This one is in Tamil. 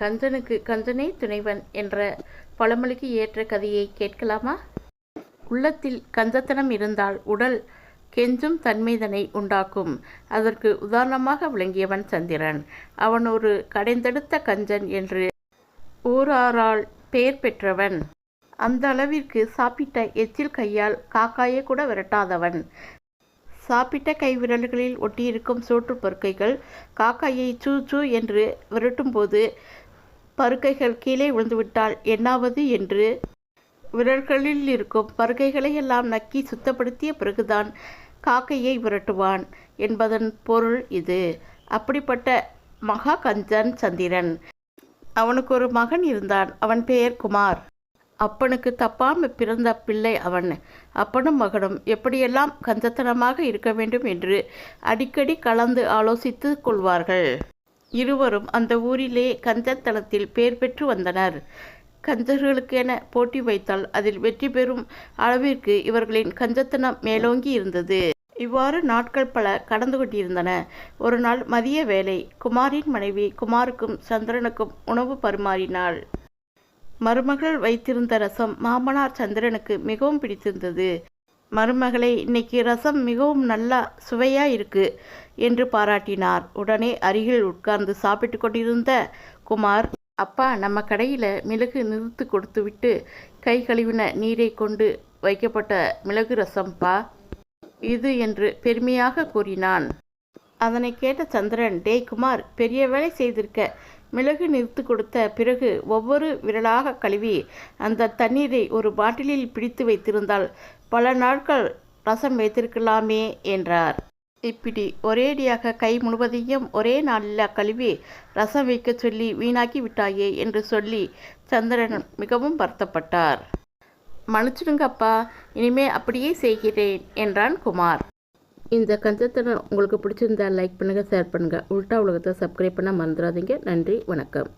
கஞ்சனுக்கு கஞ்சனே துணைவன் என்ற பழமொழிக்கு ஏற்ற கதையை கேட்கலாமா? உள்ளத்தில் கஞ்சத்தனம் இருந்தால் உடல் கெஞ்சும் தன்மைதனை உண்டாக்கும். அதற்கு உதாரணமாக விளங்கியவன் சந்திரன். அவன் ஒரு கடைந்தெடுத்த கஞ்சன் என்று ஊராரால் பெயர் பெற்றவன். அந்த அளவிற்கு சாப்பிட்ட எச்சில் கையால் காக்காயை கூட விரட்டாதவன். சாப்பிட்ட கைவிரல்களில் ஒட்டியிருக்கும் சோற்று பருக்கைகள் காக்காயை சூ சூ என்று விரட்டும்போது பருக்கைகள் கீழே விழுந்துவிட்டால் என்னாவது என்று. விரல்களில் இருக்கும் பருக்கைகளை எல்லாம் நக்கி சுத்தப்படுத்திய பிறகுதான் காக்கையை விரட்டுவான் என்பதன் பொருள் இது. அப்படிப்பட்ட மகா கஞ்சன் சந்திரன். அவனுக்கு ஒரு மகன் இருந்தான். அவன் பெயர் குமார். அப்பனுக்கு தப்பாம பிறந்த பிள்ளை அவன். அப்பனும் மகனும் எப்படியெல்லாம் கஞ்சத்தனமாக இருக்க வேண்டும் என்று அடிக்கடி கலந்து ஆலோசித்து கொள்வார்கள். இருவரும் அந்த ஊரிலே கஞ்சத்தனத்தில் பெயர் பெற்று வந்தனர். கஞ்சர்களுக்கென போட்டி வைத்தால் அதில் வெற்றி பெறும் அளவிற்கு இவர்களின் கஞ்சத்தனம் மேலோங்கி இருந்தது. இவ்வாறு நாட்கள் பல கடந்து கொண்டிருந்தன. ஒரு நாள் மதிய வேலை குமாரின் மனைவி குமாருக்கும் சந்திரனுக்கும் உணவு பரிமாறினாள். மருமகள் வைத்திருந்த ரசம் மாமனார் சந்திரனுக்கு மிகவும் பிடித்திருந்தது. மருமகளை இன்னைக்கு ரசம் மிகவும் நல்லா சுவையாக இருக்கு என்று பாராட்டினார். உடனே அருகில் உட்கார்ந்து சாப்பிட்டு கொண்டிருந்த குமார் அப்பா நம்ம கடையில் மிளகு நிறுத்து கொடுத்துவிட்டு கை கழுவின நீரை கொண்டு வைக்கப்பட்ட மிளகு ரசம்பா இது என்று பெருமையாக கூறினான். அதனை கேட்ட சந்திரன் டேய் குமார் பெரிய வேலை செய்திருக்க. மிளகு நிறுத்து கொடுத்த பிறகு ஒவ்வொரு விரலாக கழுவி அந்த தண்ணீரை ஒரு பாட்டிலில் பிடித்து வைத்திருந்தால் பல நாட்கள் ரசம் வைத்திருக்கலாமே என்றார். இப்படி ஒரேடியாக கை முழுவதையும் ஒரே நாளில் கழுவி ரசம் வைக்க சொல்லி வீணாக்கி விட்டாயே என்று சொல்லி சந்திரன் மிகவும் வருத்தப்பட்டார். மன்னிச்சிடுங்கப்பா இனிமே அப்படியே செய்கிறேன் என்றான் குமார். இந்த கஞ்சத்தனம் உங்களுக்கு பிடிச்சிருந்தா லைக் பண்ணுங்கள் ஷேர் பண்ணுங்கள் உள்டா உலகத்தை சப்ஸ்கிரைப் பண்ண மறந்துடாதீங்க. நன்றி வணக்கம்.